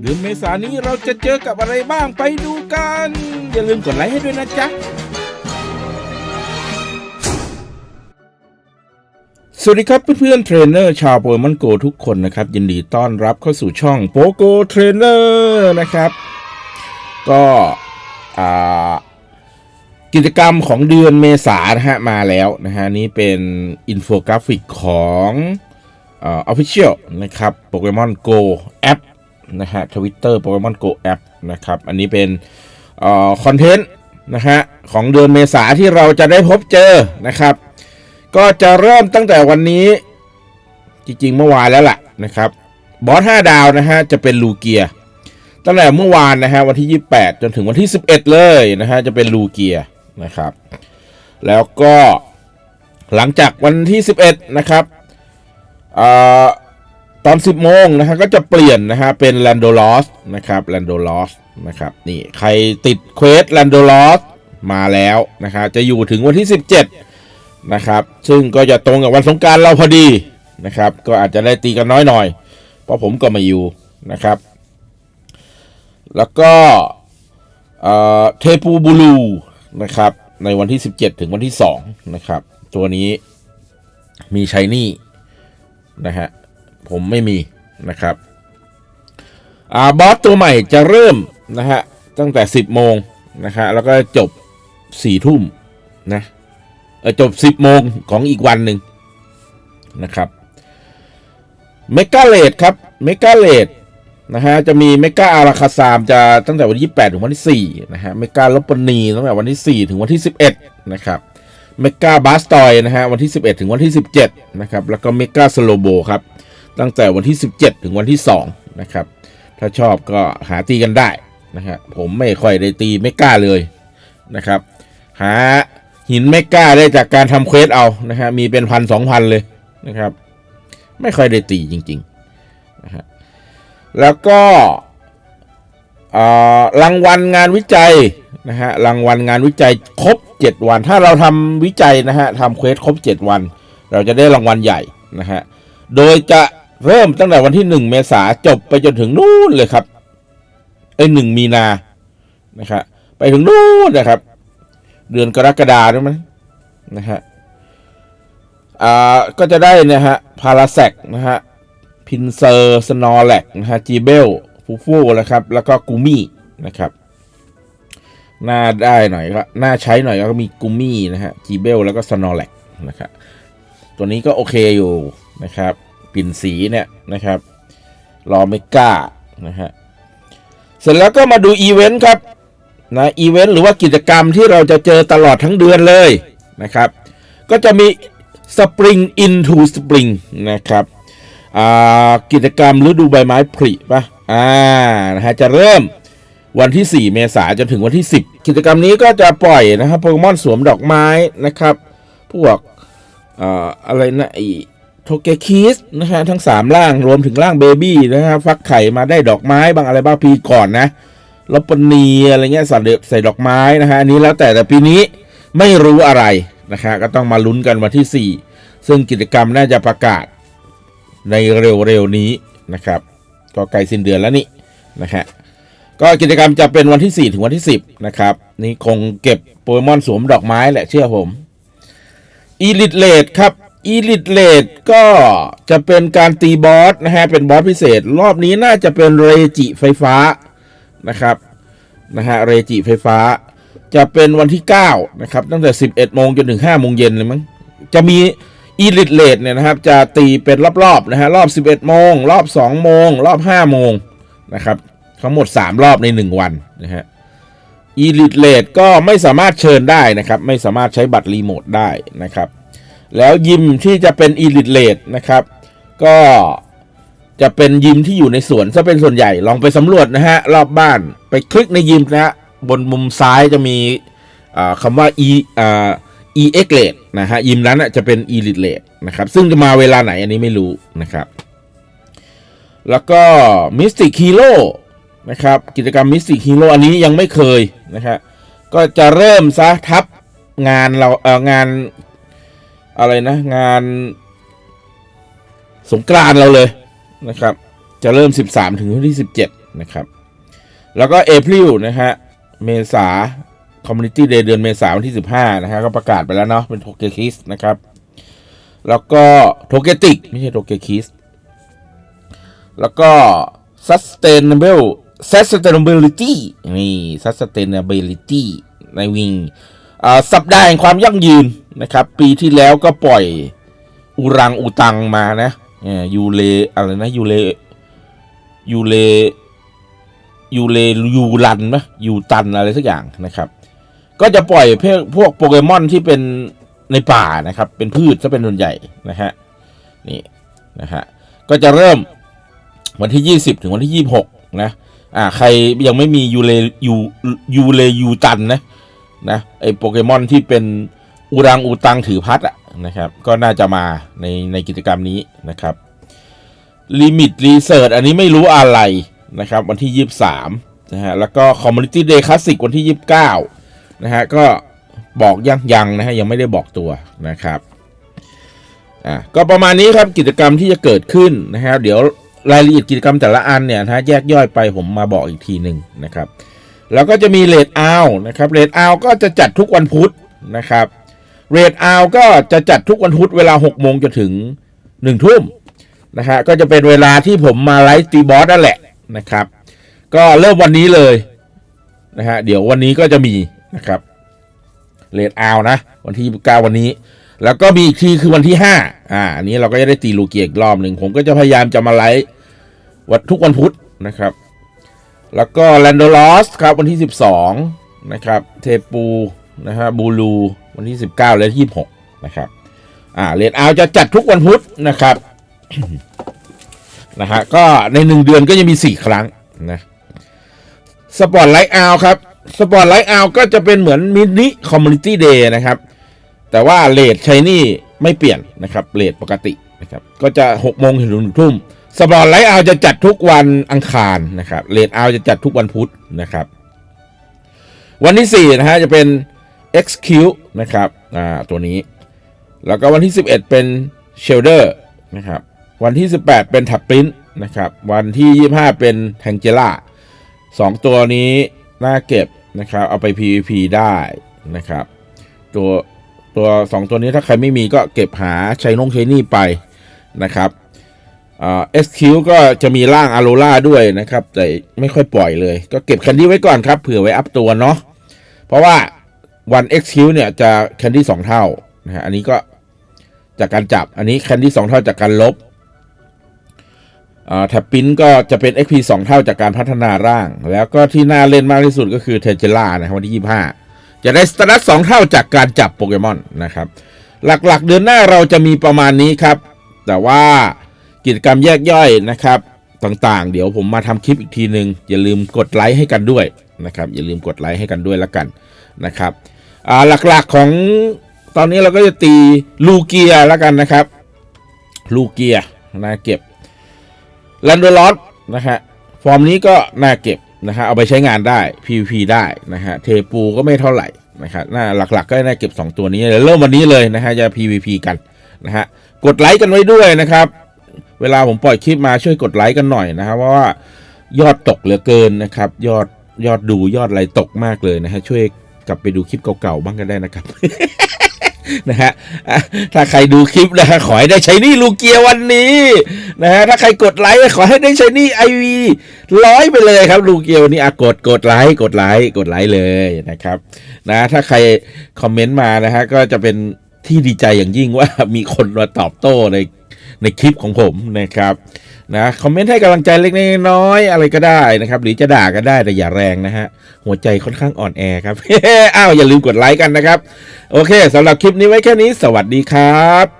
เดือนเมษานี้เราจะเจอกับอะไรบ้างไปดูกัน อย่าลืมกดไลค์ให้ด้วยนะจ๊ะ สวัสดีครับเพื่อนๆเทรนเนอร์ชาวโปเกมอนโกทุกคนนะครับ ยินดีต้อนรับเข้าสู่ช่องโปโกเทรนเนอร์นะครับ ก็กิจกรรมของเดือนเมษานะฮะ มาแล้วนะฮะ นี้เป็นอินโฟกราฟิกของออฟฟิเชียลนะครับโปเกมอนโกแอป นะฮะทวิตเตอร์โปเกมอนโกแอปนะครับ อันนี้เป็นคอนเทนต์นะฮะของเดือนเมษาที่เราจะได้พบเจอนะครับ ก็จะเริ่มตั้งแต่วันนี้จริงๆเมื่อวานแล้วล่ะนะครับบอส 5 ดาวนะฮะจะเป็นลูเกีย ตั้งแต่เมื่อวานนะฮะวันที่ 28 จนถึงวันที่ 11 เลยนะฮะจะเป็นลูเกียนะครับ แล้วก็หลังจากวันที่ 11 นะครับเอ่อ ตอน10โมงนะฮะก็จะเปลี่ยนนะฮะเป็นแลนโดลอสนะครับแลนโดลอสนะครับนี่ใครติดเควสแลนโดลอสมาแล้วนะครับจะอยู่ถึงวันที่ 17 นะครับ ซึ่งก็จะตรงกับวันสงการเราพอดีนะครับ ก็อาจจะได้ตีกันน้อยหน่อย เพราะผมก็ไมาอยู่นะครับ แล้วก็เทปูบูลูนะครับ ในวันที่ 17 ถึงวันที่ 2 นะครับ ตัวนี้มีใช้นี่นะฮะ ผมไม่มีนะครับอ่าบอสตัวใหม่จะเริ่มนะฮะตั้งแต่ 10 โมงนะฮะแล้วก็จบ4ทุ่มนะจบ 10 โมงของอีกวันหนึ่งนะครับเมกาเลดครับเมกาเลดนะฮะจะมีเมกาอาราคาซามจะตั้งแต่วันที่ 28 ถึงวันที่ 4 นะฮะเมกาลปนีตั้งแต่วันที่ 4 ถึงวันที่ 11 นะครับเมกาบาสตอยนะฮะวันที่ 11 ถึงวันที่ 17 นะครับ แล้วก็เมกาสโลโบครับ ตั้งแต่วันที่ 17 ถึงวันที่ 2 นะครับ ถ้าชอบก็หาตีกันได้นะฮะผมไม่ค่อยได้ตีเมกาเลยนะครับ หาหินเมกาได้จากการทำเควสเอานะฮะมีเป็นพันสองพันเลยนะครับ ไม่ค่อยได้ตีจริงๆนะฮะแล้วก็รางวัลงานวิจัยนะฮะรางวัลงานวิจัยครบ 7 วัน ถ้าเราทำวิจัยนะฮะทำเควสครบ 7 วัน เราจะได้รางวัลใหญ่นะฮะโดยจะ เริ่มตั้งแต่วันที่1เมษาจบไปจนถึงนู่นเลยครับไอ้หนึ่งมีนานะครับไปถึงนู่นนะครับ เดือนกรกฎาด้วยมั้ยนะฮะอ่าก็จะได้นะฮะพาราแซกนะฮะพินเซอร์สนอแลกนะฮะจีเบลฟูฟูนะครับ แล้วก็กูมี่นะครับน่าได้หน่อยก็น่าใช้หน่อยก็มีกูมี่นะฮะจีเบลแล้วก็สนอแลกนะครับตัวนี้ก็โอเคอยู่นะครับ ปิ่นสีเนี่ยนะครับรอเมกานะฮะเสร็จแล้วก็มาดูอีเวนต์ครับนะอีเวนต์หรือว่ากิจกรรมที่เราจะเจอตลอดทั้งเดือนเลยนะครับ ก็จะมี Spring into Spring นะครับอ่ากิจกรรมฤดูใบไม้ผลิปะอ่านะฮะจะเริ่มวันที่ 4 เมษายนจนถึงวันที่ 10 กิจกรรมนี้ก็จะปล่อยนะครับโปเกมอนสวมดอกไม้นะครับ พวกอ่าอะไรนะไอ โทเกคิสนะฮะทั้ง 3 ร่างรวมถึงร่างเบบี้นะฮะฟักไข่มาได้ดอกไม้บางอะไรบ้างปีก่อนนะลปนีอะไรเงี้ยใส่ใส่ดอกไม้นะฮะอันนี้แล้วแต่แต่ปีนี้ไม่รู้อะไรนะฮะก็ต้องมาลุ้นกันวันที่ 4 ซึ่งกิจกรรมน่าจะประกาศในเร็วๆนี้นะครับ ก็ใกล้สิ้นเดือนแล้วนี่นะฮะก็กิจกรรมจะเป็นวันที่ 4 ถึงวันที่ 10 นะครับ นี่คงเก็บโปเกมอนสวมดอกไม้แหละเชื่อผมอีลิทเลดครับ อีลิทเลดก็จะเป็นการตีบอสนะฮะ เป็นบอสพิเศษ รอบนี้น่าจะเป็นเรจิไฟฟ้านะครับนะฮะเรจิไฟฟ้า จะเป็นวันที่ 9 นะครับ ตั้งแต่ 11 โมงจนถึง 5 โมงเย็นเลยมั้งจะมีอีลิทเลดเนี่ยนะครับ จะตีเป็นรอบๆนะฮะรอบ 11 โมง รอบ 2 โมง รอบ 5 โมงนะครับทั้งหมด 3 รอบใน 1 วันนะฮะอีลิทเลดก็ไม่สามารถเชิญได้นะครับ ไม่สามารถใช้บัตรรีโมทได้นะครับ แล้วยิมที่จะเป็นอีลิทเลดนะครับ ก็จะเป็นยิมที่อยู่ในสวนซะเป็นส่วนใหญ่ลองไปสำรวจนะฮะ รอบบ้านไปคลิกในยิมนะฮะบนมุมซ้ายจะมีคำว่า e อ่า e x l a t e นะฮะยิมนั้นจะเป็น e l i t l a t e นะครับ ซึ่งจะมาเวลาไหนอันนี้ไม่รู้นะครับ แล้วก็ Mystic Hero นะครับ กิจกรรม Mystic Hero อันนี้ยังไม่เคยนะครับก็จะเริ่มซะทับงานเราเอองาน อะไรนะ งานสงกรานเราเลยนะครับ จะเริ่ม 13 ถึงวันที่ 17 นะครับ แล้วก็ April นะฮะเมษา Community Day เดือนเมษาวันที่ 15 นะฮะก็ประกาศไปแล้วเนาะเป็นโทเกคิสนะครับ แล้วก็โทเกติกไม่ใช่โทเกคิสแล้วก็ sustainable sustainability นี่ sustainability ในวิงอ่า สัปดาห์แห่งความยั่งยืนนะครับ ปีที่แล้วก็ปล่อยอุรังอุตังมานะอยูเลอะไรนะยูเลยูเลยูเลยูรันไหมยูตันอะไรสักอย่างนะครับ ก็จะปล่อยเพวกพวกโปเกมอนที่เป็นในป่านะครับ เป็นพืชซะเป็นส่วนใหญ่นะฮะนี่นะฮะก็จะเริ่มวันที่ 20 ถึงวันที่ 26 นะอ่าใครยังไม่มียูเลยูยูเลยูตันนะ นะไอโปเกมอนที่เป็นอุรังอูตังถือพัดอะนะครับก็น่าจะมาในในกิจกรรมนี้นะครับลิมิตรีเสิร์ชอันนี้ไม่รู้อะไรนะครับวันที่ 23นะฮะแล้วก็คอมมูนิตี้เดย์คลาสสิกวันที่ 29นะฮะก็บอกยังยังนะฮะยังไม่ได้บอกตัวนะครับอ่าก็ประมาณนี้ครับกิจกรรมที่จะเกิดขึ้นนะฮะเดี๋ยวรายละเอียดกิจกรรมแต่ละอันเนี่ยนะแยกย่อยไปผมมาบอกอีกทีหนึ่งนะครับ แล้วก็จะมีเลดอานะครับเลดอาก็จะจัดทุกวันพุธนะครับเรดอาก็จะจัดทุกวันพุธเวลา6โมงจนถึง1ทุ่มนะฮะก็จะเป็นเวลาที่ผมมาไลฟ์ตีบอสนั่นแหละนะครับ ก็เริ่มวันนี้เลยนะฮะเดี๋ยววันนี้ก็จะมีนะครับเลดอานะ วันที่9วันนี้ แล้วก็มีอีกทีคือวันที่5อ่าอันนี้เราก็จะได้ตีลูเกียอีกรอบหนึ่งผมก็จะพยายามจะมาไลฟ์วันทุกวันพุธนะครับ แล้วก็แลนโดลอสครับวันที่ 12 นะครับ เทปูนะฮะบูลูวันที่ 19 และ26 นะครับอ่าเลดเอาจะจัดทุกวันพุธนะครับนะฮะก็ในหนึ่งเดือนก็จะมี 4 ครั้งนะสปอร์ตไลท์เอาครับสปอร์ตไลท์เอาก็จะเป็นเหมือนมินิคอมมูนิตี้เดย์นะครับ แต่ว่าเลทใช้นี่ไม่เปลี่ยนนะครับเลทปกตินะครับก็จะ6โมงถึงหนึ่งทุ่ม สปอร์ตไลท์เอาจะจัดทุกวันอังคารนะครับเลทเอาจะจัดทุกวันพุธนะครับ วันที่ 4 นะฮะ จะเป็น XQ นะครับอ่าตัวนี้ แล้วก็วันที่ 11 เป็น Shelder นะครับ วันที่ 18 เป็น t a p p r i n t นะครับ วันที่ 25 เป็น t a n g e l a สองตัวนี้น่าเก็บนะครับ เอาไป PVP ได้นะครับ ตัวตัวสองตัวนี้ถ้าใครไม่มีก็เก็บหาใช้นงใช้นี่ไปนะครับ เอ่า SQ ก็จะมีร่างอ r โ r ล่าด้วยนะครับ แต่ไม่ค่อยปล่อยเลย ก็เก็บแคนดี้ไว้ก่อนครับ เผื่อไว้อัพตัวเนาะเพราะว่าวัน XQ เนี่ยจะแคนดี้สองเท่านะฮะอันนี้ก็จากการจับอันนี้แคนดี้สองเท่าจากการลบแท็บปิ้นก็จะเป็น XP 2 เท่าจากการพัฒนาร่าง แล้วก็ที่น่าเล่นมากที่สุดก็คือเทเจล่านะครับวันที่ 25 จะได้สตาร์ทสองเท่าจากการจับโปเกมอนนะครับ หลักๆเดือนหน้าเราจะมีประมาณนี้ครับ แต่ว่า กิจกรรมแยกย่อยนะครับ ต่างๆ เดี๋ยวผมมาทำคลิปอีกทีหนึ่งอย่าลืมกดไลค์ให้กันด้วยนะครับ อย่าลืมกดไลค์ให้กันด้วยละกันนะครับหลักๆของตอนนี้เราก็จะตีลูเกียล้วกันนะครับ ลูเกียน่าเก็บแลนโดลอสนะฮะฟอร์มนี้ก็น่าเก็บนะฮะเอาไปใช้งานได้ PVP ได้นะฮะเทปูก็ไม่เท่าไหร่นะครับน่าหลักๆ ก็น่าเก็บ 2 ตัวนี้เดี๋ยเริ่มวันนี้เลยนะฮะจะ PVP กันนะฮะกดไลค์กันไว้ด้วยนะครับ เวลาผมปล่อยคลิปมาช่วยกดไลค์กันหน่อยนะครับเพราะว่ายอดตกเหลือเกินนะครับ ยอดยอดดูยอดอะไรตกมากเลยนะฮะช่วยกลับไปดูคลิปเก่าๆบ้างก็ได้นะครับนะฮะถ้าใครดูคลิปนะฮะขอให้ได้ใช้นี่ลูเกียวันนี้นะฮะถ้าใครกดไลค์ขอให้ได้ใช้นี่ไอวีร้อยไปเลยครับลูเกียวันนี้อะกดกดไลค์กดไลค์กดไลค์เลยนะครับนะถ้าใครคอมเมนต์มานะฮะก็จะเป็น ที่ดีใจอย่างยิ่งว่ามีคนมาตอบโต้ในในคลิปของผมนะครับนะคอมเมนต์ให้กำลังใจเล็กน้อยอะไรก็ได้นะครับ หรือจะด่าก็ได้แต่อย่าแรงนะฮะ หัวใจค่อนข้างอ่อนแอครับอ้าวอย่าลืมกดไลค์กันนะครับ โอเคสำหรับคลิปนี้ไว้แค่นี้ สวัสดีครับ